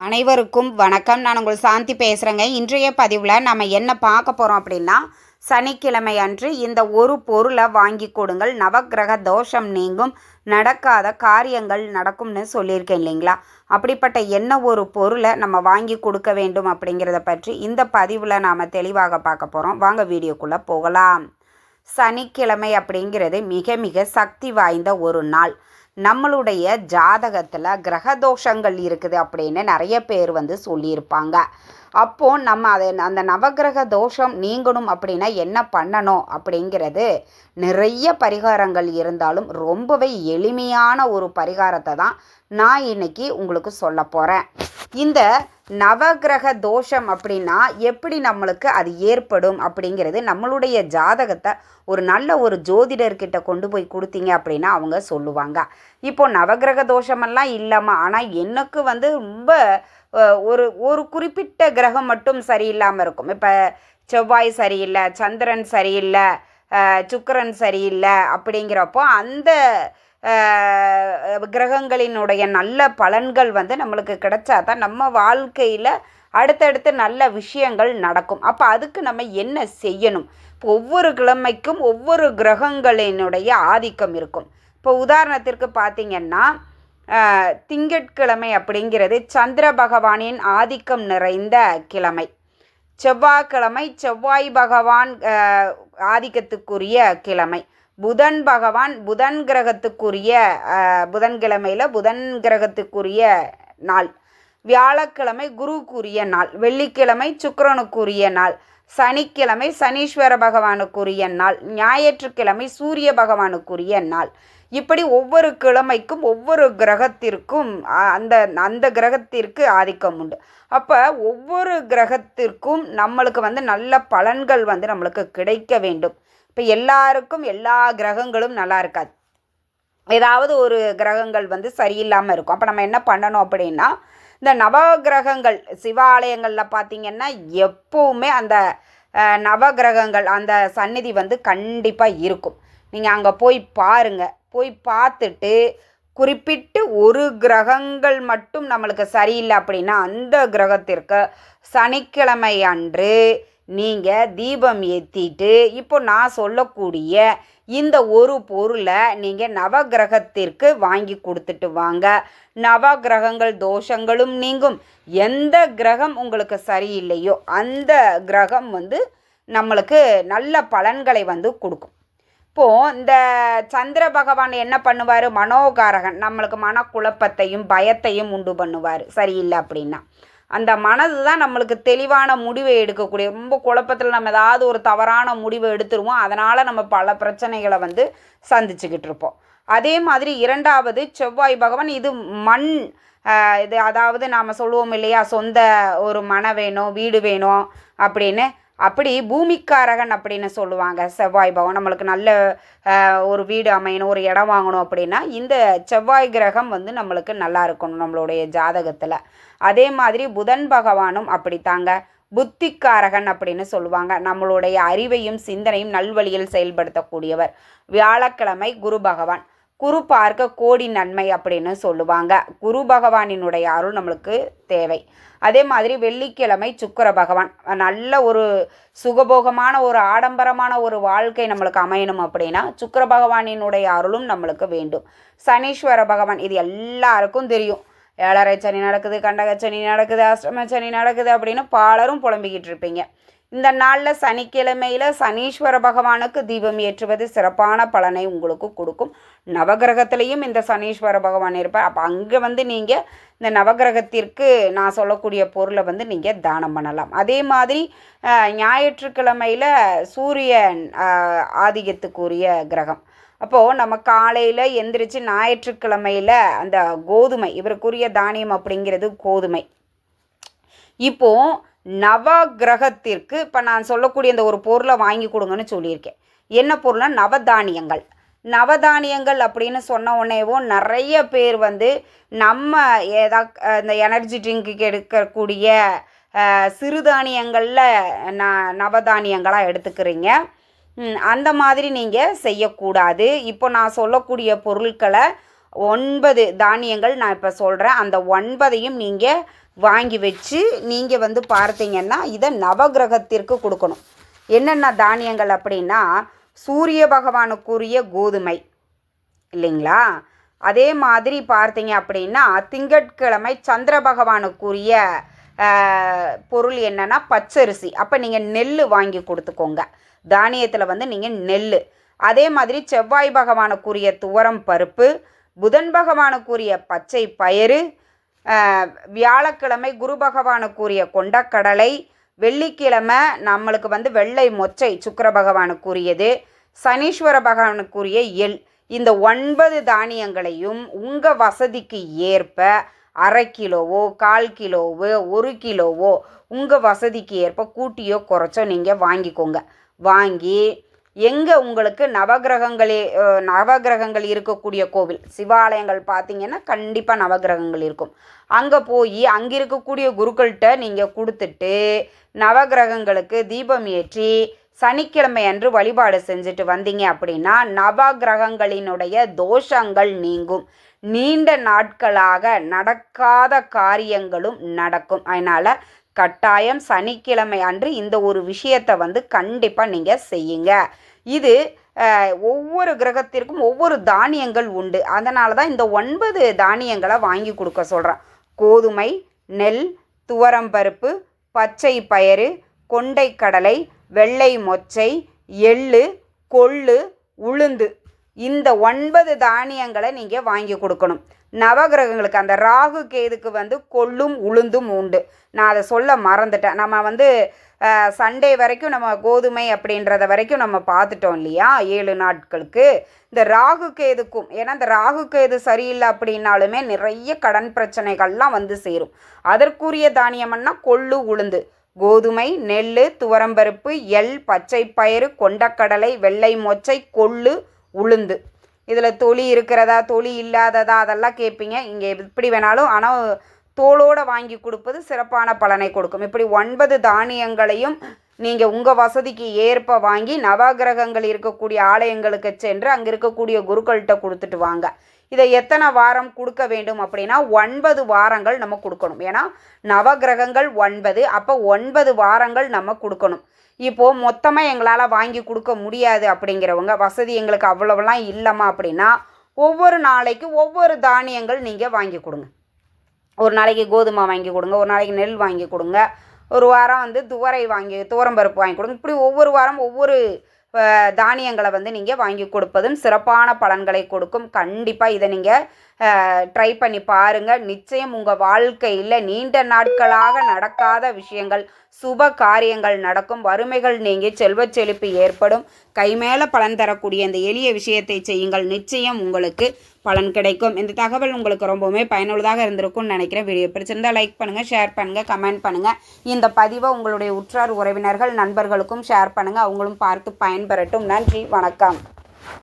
அனைவருக்கும் வணக்கம். நான் உங்கள் சாந்தி பேசுகிறேங்க இன்றைய பதிவில் நம்ம என்ன பார்க்க போகிறோம் அப்படின்னா சனிக்கிழமை அன்று இந்த ஒரு பொருளை வாங்கி கொடுங்கள். நவக்கிரக தோஷம் நீங்கும் நடக்காத காரியங்கள் நடக்கும்னு சொல்லியிருக்கேன் இல்லைங்களா? அப்படிப்பட்ட என்ன ஒரு பொருளை நம்ம வாங்கி கொடுக்க வேண்டும் அப்படிங்கிறத பற்றி இந்த பதிவில் நாம் தெளிவாக பார்க்க போகிறோம் வாங்க வீடியோக்குள்ளே போகலாம். சனிக்கிழமை அப்படிங்கிறது மிக மிக சக்தி வாய்ந்த ஒரு நாள். நம்மளுடைய ஜாதகத்தில் கிரக தோஷங்கள் இருக்குது அப்படின்னு நிறைய பேர் வந்து சொல்லியிருப்பாங்க. அப்போது நம்ம அதை அந்த நவகிரக தோஷம் நீங்கணும் அப்படின்னா என்ன பண்ணணும் அப்படிங்கிறது நிறைய பரிகாரங்கள் இருந்தாலும் ரொம்பவே எளிமையான ஒரு பரிகாரத்தை தான் நான் இன்னைக்கு உங்களுக்கு சொல்ல போகிறேன் இந்த நவகிரக தோஷம் அப்படின்னா எப்படி நம்மளுக்கு அது ஏற்படும் அப்படிங்கிறது நம்மளுடைய ஜாதகத்தை ஒரு நல்ல ஒரு ஜோதிடர்கிட்ட கொண்டு போய் கொடுத்தீங்க அப்படின்னா அவங்க சொல்லுவாங்க. இப்போ நவகிரக தோஷமெல்லாம் இல்லைம்மா ஆனால் எனக்கு வந்து ரொம்ப ஒரு ஒரு குறிப்பிட்ட கிரகம் மட்டும் சரியில்லாமல் இருக்கும். இப்போ செவ்வாய் சரியில்லை சந்திரன் சரியில்லை சுக்கரன் சரியில்லை அப்படிங்கிறப்போ அந்த கிரகங்களினுடைய நல்ல பலன்கள் வந்து நம்மளுக்கு கிடைச்சா தான் நம்ம வாழ்க்கையில் அடுத்தடுத்து நல்ல விஷயங்கள் நடக்கும். அப்போ அதுக்கு நம்ம என்ன செய்யணும்? இப்போ ஒவ்வொரு கிழமைக்கும் ஒவ்வொரு கிரகங்களினுடைய ஆதிக்கம் இருக்கும். இப்போ உதாரணத்திற்கு பார்த்திங்கன்னா திங்கட்கிழமை அப்படிங்கிறது சந்திர பகவானின் ஆதிக்கம் நிறைந்த கிழமை. செவ்வாய்க்கிழமை செவ்வாய் பகவான் ஆதிக்கத்துக்குரிய கிழமை. புதன் பகவான் புதன் கிரகத்துக்குரிய புதன்கிழமையில் புதன் கிரகத்துக்குரிய நாள். வியாழக்கிழமை குருக்குரிய நாள். வெள்ளிக்கிழமை சுக்கரனுக்குரிய நாள். சனிக்கிழமை சனீஸ்வர பகவானுக்குரிய நாள். ஞாயிற்றுக்கிழமை சூரிய பகவானுக்குரிய நாள். இப்படி ஒவ்வொரு கிழமைக்கும் ஒவ்வொரு கிரகத்திற்கும் அந்த அந்த கிரகத்திற்கு ஆதிக்கம் உண்டு. அப்போ ஒவ்வொரு கிரகத்திற்கும் நம்மளுக்கு வந்து நல்ல பலன்கள் வந்து நம்மளுக்கு கிடைக்க வேண்டும். இப்போ எல்லாருக்கும் எல்லா கிரகங்களும் நல்லா இருக்காது. ஏதாவது ஒரு கிரகங்கள் வந்து சரியில்லாமல் இருக்கும். அப்போ நம்ம என்ன பண்ணணும் அப்படின்னா இந்த நவகிரகங்கள் சிவாலயங்களில் பார்த்தீங்கன்னா எப்போவுமே அந்த நவ நவகிரகங்கள் அந்த சந்நிதி வந்து கண்டிப்பாக இருக்கும். நீங்கள் அங்கே போய் பாருங்கள் போய் பார்த்துட்டு குறிப்பிட்டு ஒரு கிரகங்கள் மட்டும் நம்மளுக்கு சரியில்லை அப்படின்னா அந்த கிரகத்திற்கு சனிக்கிழமை அன்று நீங்கள் தீபம் ஏற்றிட்டு இப்போ நான் சொல்லக்கூடிய இந்த ஒரு பொருளை நீங்கள் நவகிரகத்திற்கு வாங்கி கொடுத்துட்டு வாங்க. நவகிரகங்கள் தோஷங்களும் நீங்கும். எந்த கிரகம் உங்களுக்கு சரியில்லையோ அந்த கிரகம் வந்து நம்மளுக்கு நல்ல பலன்களை வந்து கொடுக்கும். இப்போது இந்த சந்திர பகவான் என்ன பண்ணுவார்? மனோகாரகன். நம்மளுக்கு மனக்குழப்பத்தையும் பயத்தையும் உண்டு பண்ணுவார். சரியில்லை அப்படின்னா. அந்த மனது தான் நம்மளுக்கு தெளிவான முடிவை எடுக்கக்கூடிய ரொம்ப குழப்பத்தில் நம்ம ஏதாவது ஒரு தவறான முடிவை எடுத்துருவோம். அதனால் நம்ம பல பிரச்சனைகளை வந்து சந்திச்சுக்கிட்டு இருப்போம். அதே மாதிரி இரண்டாவது செவ்வாய் பகவான் இது மண் இது அதாவது நாம் சொல்லுவோம் இல்லையா சொந்த ஒரு மனை வேணும் வீடு வேணும் அப்படின்னு அப்படி பூமிக்காரகன் அப்படின்னு சொல்லுவாங்க. செவ்வாய் பகவான். நம்மளுக்கு நல்ல ஒரு வீடு அமையணும் ஒரு இடம் வாங்கணும் அப்படின்னா இந்த செவ்வாய் கிரகம் வந்து நம்மளுக்கு நல்லா இருக்கணும் நம்மளுடைய ஜாதகத்தில். அதே மாதிரி புதன் பகவானும் அப்படித்தாங்க. புத்திக்காரகன் அப்படின்னு சொல்லுவாங்க. நம்மளுடைய அறிவையும் சிந்தனையும் நல்வழியில் செயல்படுத்தக்கூடியவர். வியாழக்கிழமை குரு பகவான். குரு பார்க்க கோடி நன்மை அப்படின்னு சொல்லுவாங்க. குரு பகவானினுடைய அருள் நம்மளுக்கு தேவை. அதே மாதிரி வெள்ளிக்கிழமை சுக்கர பகவான். நல்ல ஒரு சுகபோகமான ஒரு ஆடம்பரமான ஒரு வாழ்க்கை நம்மளுக்கு அமையணும் அப்படின்னா சுக்கர பகவானினுடைய அருளும் நம்மளுக்கு வேண்டும். சனீஸ்வர பகவான் இது எல்லாருக்கும் தெரியும். ஏழரை சனி நடக்குது கண்டக சனி நடக்குது அஷ்டம சனி நடக்குது அப்படின்னு பலரும் புலம்பிக்கிட்டு இருப்பீங்க. இந்த நாளில் சனிக்கிழமையில் சனீஸ்வர பகவானுக்கு தீபம் ஏற்றுவது சிறப்பான பலனை உங்களுக்கு கொடுக்கும். நவகிரகத்திலையும் இந்த சனீஸ்வர பகவான் இருப்பார். அப்போ அங்கே வந்து நீங்கள் இந்த நவகிரகத்திற்கு நான் சொல்லக்கூடிய பொருளை வந்து நீங்கள் தானம் பண்ணலாம். அதே மாதிரி ஞாயிற்றுக்கிழமையில் சூரியன் ஆதிக்கத்துக்குரிய கிரகம். அப்போது நம்ம காலையில் எந்திரிச்சு ஞாயிற்றுக்கிழமையில் அந்த கோதுமை இவருக்குரிய தானியம் அப்படிங்கிறது கோதுமை. இப்போது நவ கிரகத்திற்கு இப்போ நான் சொல்லக்கூடிய இந்த ஒரு பொருளை வாங்கி கொடுங்கன்னு சொல்லியிருக்கேன். என்ன பொருள்னா நவதானியங்கள். நவதானியங்கள் அப்படின்னு சொன்ன உடனேவும் நிறைய பேர் வந்து நம்ம ஏதா இந்த எனர்ஜி ட்ரிங்க்கு எடுக்கக்கூடிய சிறுதானியங்களில் ந நவதானியங்களாக எடுத்துக்கிறீங்க. அந்த மாதிரி நீங்கள் செய்யக்கூடாது. இப்போ நான் சொல்லக்கூடிய பொருட்களை ஒன்பது தானியங்கள் நான் இப்போ சொல்கிறேன் அந்த ஒன்பதையும் நீங்கள் வாங்கி வச்சு நீங்கள் வந்து பார்த்தீங்கன்னா இதை நவகிரகத்திற்கு கொடுக்கணும். என்னென்ன தானியங்கள் அப்படின்னா சூரிய பகவானுக்குரிய கோதுமை இல்லைங்களா? அதே மாதிரி பார்த்தீங்க அப்படின்னா திங்கட்கிழமை சந்திர பகவானுக்குரிய பொருள் என்னென்னா பச்சரிசி. அப்போ நீங்கள் நெல் வாங்கி கொடுத்துக்கோங்க. தானியத்தில் வந்து நீங்கள் நெல் அதே மாதிரி செவ்வாய் பகவானுக்குரிய துவரம் பருப்பு புதன் பகவானுக்குரிய பச்சை பயிறு வியாழக்கிழமை குரு பகவானுக்குரிய கொண்டக்கடலை வெள்ளிக்கிழமை நம்மளுக்கு வந்து வெள்ளை மொச்சை சுக்கிர பகவானுக்குரியது சனீஸ்வர பகவானுக்குரிய எள். இந்த ஒன்பது தானியங்களையும் உங்கள் வசதிக்கு ஏற்ப அரை கிலோவோ கால் கிலோவோ ஒரு கிலோவோ உங்கள் வசதிக்கு ஏற்ப கூட்டியோ குறைச்சோ நீங்கள் வாங்கிக்கோங்க. வாங்கி எங்கே உங்களுக்கு நவகிரகங்களே நவகிரகங்கள் இருக்கக்கூடிய கோவில்? சிவாலயங்கள் பார்த்தீங்கன்னா கண்டிப்பாக நவகிரகங்கள் இருக்கும். அங்கே போய் அங்கே இருக்கக்கூடிய குருக்கள்கிட்ட நீங்கள் கொடுத்துட்டு நவகிரகங்களுக்கு தீபம் ஏற்றி சனிக்கிழமை அன்று வழிபாடு செஞ்சுட்டு வந்தீங்க அப்படின்னா நவகிரகங்களினுடைய தோஷங்கள் நீங்கும். நீண்ட நாட்களாக நடக்காத காரியங்களும் நடக்கும். அதனால் கட்டாயம் சனிக்கிழமை அன்று இந்த ஒரு விஷயத்தை வந்து கண்டிப்பாக நீங்கள் செய்யுங்க. இது ஒவ்வொரு கிரகத்திற்கும் ஒவ்வொரு தானியங்கள் உண்டு. அதனால தான் இந்த ஒன்பது தானியங்களை வாங்கி கொடுக்க சொல்கிறேன் கோதுமை நெல் துவரம்பருப்பு பச்சை பயறு கொண்டைக்கடலை வெள்ளை மொச்சை எள்ளு கொள்ளு உளுந்து. இந்த ஒன்பது தானியங்களை நீங்கள் வாங்கி கொடுக்கணும். நவகிரகங்களுக்கு அந்த ராகு கேதுக்கு வந்து கொள்ளும் உளுந்தும் உண்டு. நான் அதை சொல்ல மறந்துட்டேன். நம்ம வந்து சண்டே வரைக்கும் நம்ம கோதுமை அப்படின்றத வரைக்கும் நம்ம பார்த்துட்டோம் இல்லையா? ஏழு நாட்களுக்கு. இந்த ராகு கேதுக்கும் ஏன்னா இந்த ராகு கேது சரியில்லை அப்படின்னாலுமே நிறைய கடன் பிரச்சனைகள்லாம் வந்து சேரும். அதற்குரிய தானியம்னா கொள்ளு உளுந்து. கோதுமை நெல் துவரம்பருப்பு எள் பச்சை பயிறு கொண்டக்கடலை வெள்ளை மொச்சை கொள்ளு உளுந்து. இதில் தொலி இருக்கிறதா தொலி இல்லாததா அதெல்லாம் கேட்பீங்க. இங்கே எப்படி வேணாலும் ஆனால் தோலோடு வாங்கி கொடுப்பது சிறப்பான பலனை கொடுக்கும். இப்படி ஒன்பது தானியங்களையும் நீங்கள் உங்கள் வசதிக்கு ஏற்ப வாங்கி நவகிரகங்கள் இருக்கக்கூடிய ஆலயங்களுக்கு சென்று அங்கே இருக்கக்கூடிய குருக்கள்கிட்ட கொடுத்துட்டு வாங்க. இதை எத்தனை வாரம் கொடுக்க வேண்டும் அப்படின்னா ஒன்பது வாரங்கள் நம்ம கொடுக்கணும். ஏன்னா நவகிரகங்கள் ஒன்பது அப்போ ஒன்பது வாரங்கள் நம்ம கொடுக்கணும். இப்போது மொத்தமாக எங்களால் வாங்கி கொடுக்க முடியாது அப்படிங்கிறவங்க வசதி எங்களுக்கு அவ்வளவுலாம் இல்லைம்மா அப்படின்னா ஒவ்வொரு நாளைக்கு ஒவ்வொரு தானியங்கள் நீங்கள் வாங்கி கொடுங்க. ஒரு நாளைக்கு கோதுமை வாங்கி கொடுங்க ஒரு நாளைக்கு நெல் வாங்கி கொடுங்க ஒரு வாரம் வந்து துவரை வாங்கி துவரம்பருப்பு வாங்கி கொடுங்க. இப்படி ஒவ்வொரு வாரம் ஒவ்வொரு தானியங்களை வந்து நீங்கள் வாங்கி கொடுப்பதும் சிறப்பான பலன்களை கொடுக்கும். கண்டிப்பாக இதை நீங்கள் ட்ரை பண்ணி பாருங்கள் நிச்சயம் உங்கள் வாழ்க்கையில் நீண்ட நாட்களாக நடக்காத விஷயங்கள் சுப காரியங்கள் நடக்கும். வறுமைகள் நீங்கி செல்வ செழிப்பு ஏற்படும். கைமேல பலன் தரக்கூடிய இந்த எளிய விஷயத்தை செய்யுங்கள். நிச்சயம் உங்களுக்கு பலன் கிடைக்கும். இந்த தகவல் உங்களுக்கு ரொம்பவுமே பயனுள்ளதாக இருந்திருக்கும்னு நினைக்கிறேன். வீடியோ பிடிச்சிருந்தால் லைக் பண்ணுங்கள் ஷேர் பண்ணுங்கள் கமெண்ட் பண்ணுங்கள் இந்த பதிவை உங்களுடைய உற்றார் உறவினர்கள் நண்பர்களுக்கும் ஷேர் பண்ணுங்கள் அவங்களும் பார்த்து பயன்பெறட்டும். நன்றி வணக்கம்.